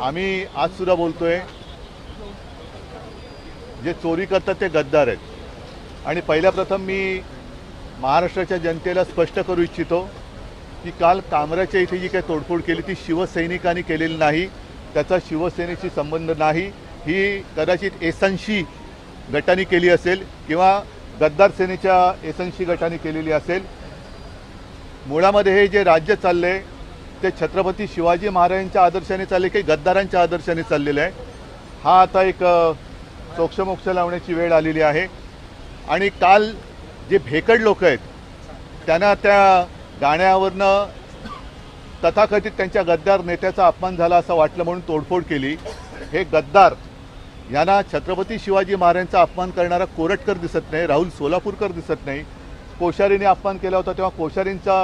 आम्ही आज बोलतो आहे जे चोरी करतात ते गद्दार आहेत. आणि पहिल्या प्रथम मी महाराष्ट्राच्या जनतेला स्पष्ट करू इच्छितो की काल कामराच्या इथे जी काही तोडफोड केली ती शिवसैनिकांनी केलेली नाही त्याचा शिवसेनेशी संबंध नाही ही कदाचित एसनशी गटाने केली असेल किंवा गद्दार सेनेच्या एसनशी गटाने केलेली असेल. मुळामध्ये हे जे राज्य चाललंय ते छत्रपती शिवाजी महाराजांच्या आदर्शाने चालले की गद्दारांच्या आदर्शाने चाललेले आहे. हा आता एक सोक्षमोक्ष लावण्याची वेळ आलेली आहे. आणि काल जे भेकड लोक आहेत त्यांना त्या गाण्यावरनं तथाकथित त्यांच्या गद्दार नेत्याचा अपमान झाला असं वाटलं म्हणून तोडफोड केली. हे गद्दार यांना छत्रपती शिवाजी महाराजांचा अपमान करणारा कोरटकर दिसत नाही राहुल सोलापूरकर दिसत नाही. कोश्यारीने अपमान केला होता तेव्हा कोश्यारींचा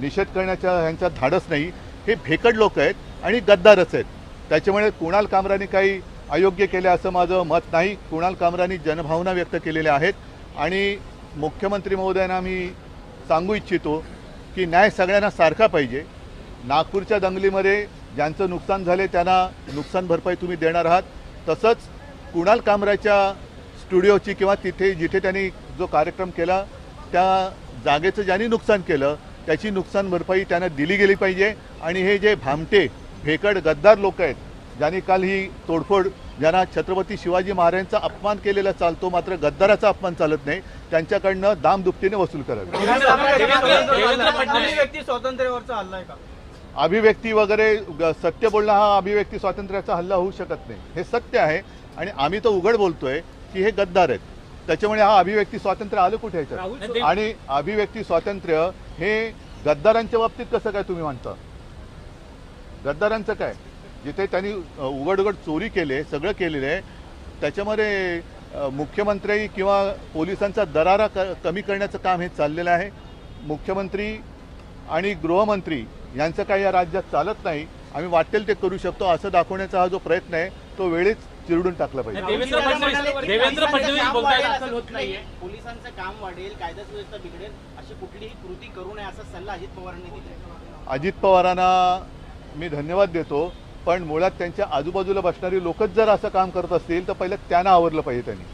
निषेध करण्याच्या ह्यांचा धाडस नाही हे भेकड लोक आहेत आणि गद्दारच आहेत. त्याच्यामुळे कुणाल कामराने काही अयोग्य केले असं माझं मत नाही. कुणाल कामरानी जनभावना व्यक्त केलेल्या आहेत. आणि मुख्यमंत्री महोदयांना मी सांगू इच्छितो की न्याय सगळ्यांना सारखा पाहिजे. नागपूरच्या दंगलीमध्ये ज्यांचं नुकसान झाले त्यांना नुकसान भरपाई तुम्ही देणार आहात. तसंच कुणाल कामराच्या स्टुडिओची किंवा तिथे जिथे त्यांनी जो कार्यक्रम केला त्या जागेचं ज्यांनी नुकसान केलं त्याची नुकसान भरपाई त्यांना दिली गेली पाहिजे. आणि हे जे भामटे भेकड गद्दार लोक आहेत ज्यांनी काल ही तोडफोड ज्यांना छत्रपती शिवाजी महाराजांचा अपमान केलेला चालतो मात्र गद्दाराचा अपमान चालत नाही त्यांच्याकडनं दामदुपटीने वसूल करावी. अभिव्यक्ती स्वातंत्र्यावरचा हल्ला आहे का? अभिव्यक्ती वगैरे सत्य बोलणं हा अभिव्यक्ती स्वातंत्र्याचा हल्ला होऊ शकत नाही. हे सत्य आहे आणि आम्ही तर उघड बोलतोय की हे गद्दार आहेत. त्याच्यामुळे हा अभिव्यक्ती स्वातंत्र्य आलं कुठे ह्याच्यात आणि अभिव्यक्ती स्वातंत्र्य हे गद्दारांच्या बाबतीत कसं काय तुम्ही म्हणता गद्दारांचं काय? जिथे त्यांनी उघड उघड चोरी केले सगळं केलेलं आहे त्याच्यामध्ये मुख्यमंत्री किंवा पोलिसांचा दरारा क कमी करण्याचं काम हे चाललेलं आहे. मुख्यमंत्री आणि गृहमंत्री यांचं काही या राज्यात चालत नाही. आम्ही वाटेल ते करू शकतो असं दाखवण्याचा हा जो प्रयत्न आहे तो वेळीच चिरडून टाकला पाहिजे. देवेंद्र फडणवीस देवेंद्र फडणवीस बोलतायत दाखल होत नाहीये. पोलिसांचं काम वाढेल कायदा सुव्यवस्था बिघडेल अशी कुठलीही कृती करू नये असा सल्ला अजित पवारांनी दिला अजित पवारांना मी धन्यवाद देतो पण मुळात त्यांच्या आजूबाजूला बसणारी लोकच जर असं काम करत असतील तर पहिलं त्यांना आवरलं पाहिजे त्यांनी.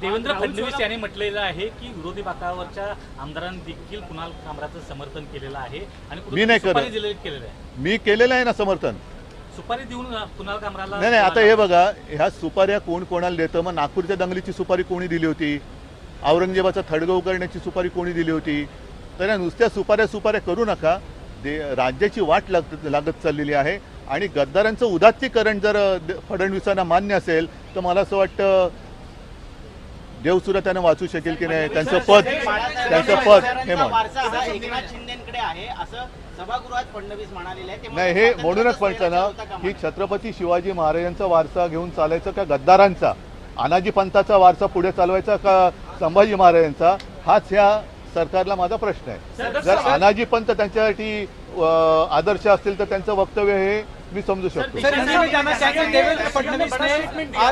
देवेंद्र फडणवीस यांनी म्हटलेलं आहे की विरोधी बाकावरच्या आमदारांनी देखील कुणाल कामराचं समर्थन केलेलं आहे आणि मी नाही केलेलं आहे. मी केलेलं आहे ना समर्थन. सुपारी देऊन कुणाल कामराला नाही नाही आता हे बघा ह्या सुपाऱ्या कोण कोणाला देतं? मग नागपूरच्या दंगलीची सुपारी कोणी दिली होती? औरंगजेबाचा थडगव करण्याची सुपारी कोणी दिली होती? तर या नुसत्या सुपाऱ्या सुपाऱ्या करू नका. दे राज्याची वाट लागत लागत चाललेली आहे. आणि गद्दारांचं उदात्तीकरण जर फडणवीसांना मान्य असेल तर मला असं वाटतं देवसुद्धा त्यांना वाचू शकेल की नाही? त्यांचं पद त्यांचं पद हे म्हण शिंदेकडे आहे असं सभागृहात फडणवीस म्हणालेले आहे नाही हे म्हणूनच होता ना का? छत्रपती शिवाजी महाराजांचा वारसा घेऊन चालायचं का गद्दारांचा? अनाजी पंथाचा वारसा पुढे चालवायचा का संभाजी महाराजांचा? हाच ह्या सरकारला माझा प्रश्न आहे. जर अनाजी त्यांच्यासाठी अं, आदर्श असतील तर त्यांचं वक्तव्य हे हैं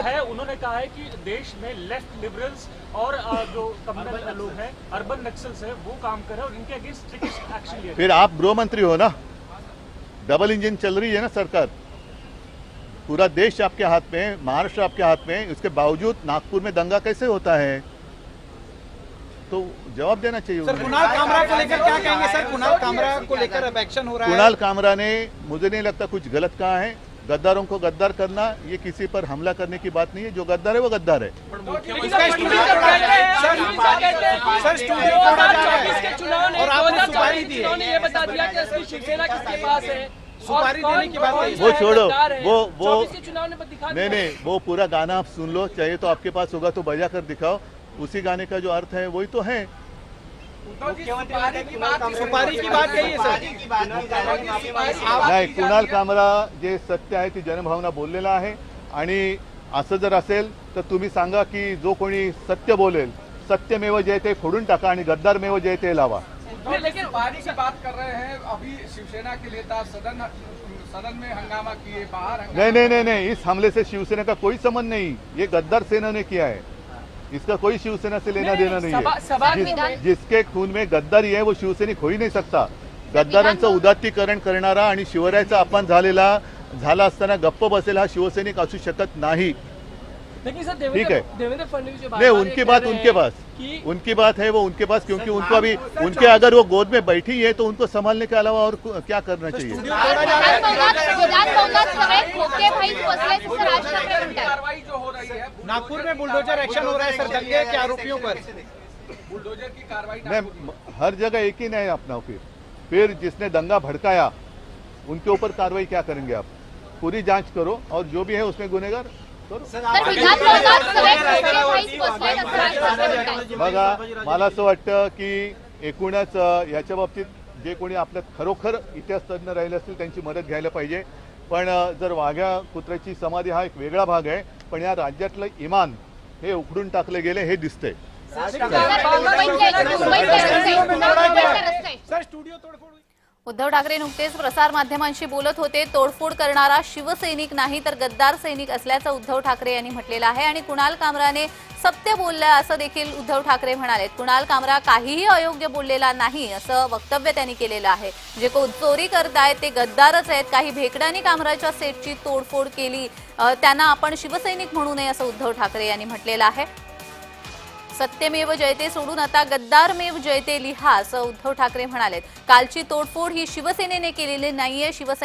है उन्होंने कहा है कि देश में लेफ़्ट लिबरल्स और जो कम्युनल लोग हैं अर्बन नक्सल्स है वो काम कर रहे हैं और इनके अगेंस्ट एक्शन लिया फिर आप गृह मंत्री हो ना? डबल इंजन चल रही है ना सरकार? पूरा देश आपके हाथ में महाराष्ट्र आपके हाथ में उसके बावजूद नागपुर में दंगा कैसे होता है? तो जवाब देना चाहिए सर कुणाल कामरा को लेकर क्या कहेंगे? सर कुणाल कामरा को लेकर अब एक्शन हो रहा है। कुणाल कामरा ने मुझे नहीं लगता कुछ गलत कहा है। गद्दारों को गद्दार करना ये किसी पर हमला करने की बात नहीं है। जो गद्दार है वो गद्दार है। इसका स्टूडियो तोड़ा जा रहा सर सर स्टूडियो तोड़ा जा रहा के चुनाव ने और आपने सुपारी 2024 दी चुनाव ने ये बता दिया कि असली शिवसेना किसके पास सुपारी और देने की बात वो छोड़ो, वो- वो- 24 के चुनाव ने दिखा नहीं नहीं वो पूरा गाना आप सुन लो चाहिए तो आपके पास होगा तो बजा कर दिखाओ। उसी गाने का जो अर्थ है वही तो है। जा। नाही कुणाल कामरा जे सत्य आहे ती जनभावना बोललेला आहे. आणि असं जर असेल तर तुम्ही सांगा की जो कोणी सत्य बोलेल सत्यमेव जयते फोडून टाका आणि गद्दारमेव जयते लावा. नहीं, लेकिन पार्टी की बात कर रहे हैं अभी शिवसेना के नेता सदन सदन में हंगामा किए बाहर हंगामा नहीं नहीं नहीं नहीं इस हमले से शिवसेना का कोई संबंध नहीं। ये गद्दार सेना ने किया है। इसका कोई शिवसेना से लेना देना नहीं है। जिस- जिसके खून में गद्दारी है वो शिवसैनिक हो ही नहीं सकता। गद्दारांचं उदात्तीकरण करणारा आणि शिवरायाचा अपमान झालेला झाला असताना गप्प बसेल हा शिवसैनिक असू शकत नाही. ठीक देवेंद्र है। नहीं उनकी बात उनके पास उनकी बात है वो उनके पास क्योंकि उनको अभी उनके अगर वो गोद में बैठी है तो उनको संभालने के अलावा और क्या करना चाहिए विधानभवनात विधानभवनात सगळे खोके भाई बसल्याचं असं राज ठाकरे म्हणतात कार्रवाई जो हो रही है नागपुर में बुलडोजर एक्शन हो रहा है सर दंगे के आरोपियों पर। बुलडोजर की कार्रवाई नहीं हर जगह एक ही नहीं अपना फिर। फिर जिसने दंगा भड़काया उनके ऊपर कार्रवाई क्या करेंगे आप? पूरी जांच करो और जो भी है उसमें गुनेगार बघा मला असं वाटतं की एकूणच याच्या बाबतीत जे कोणी आपल्यात खरोखर इतिहास तज्ज्ञ राहिले असतील त्यांची मदत घ्यायला पाहिजे. पण जर वाघ्या कुत्र्याची समाधी हा एक वेगळा भाग आहे पण या राज्यातलं इमान हे उखडून टाकले गेले हे दिसतंय. तर उद्धव ठाकरे नुकतेच प्रसारमाध्यमांशी बोलत होते. तोडफोड करणारा शिवसैनिक नाही तर गद्दार सैनिक असल्याचं उद्धव ठाकरे यांनी म्हटलेलं आहे आणि कुणाल कामराने सत्य बोललं असं देखील उद्धव ठाकरे म्हणाले कुणाल कामरा काहीही अयोग्य बोललेला नाही असं वक्तव्य त्यांनी केलेलं आहे. जे कोण चोरी करतायत ते गद्दारच आहेत. काही भेकडांनी कामराच्या सेटची तोडफोड केली. त्यांना आपण शिवसैनिक म्हणू नये असं उद्धव ठाकरे यांनी म्हटलेलं आहे. सत्यमेव जयते सोडून आता गद्दारमेव जयते लिहा असं उद्धव ठाकरे म्हणालेत. कालची तोडफोड ही शिवसेनेने केलेली नाहीये शिवसेना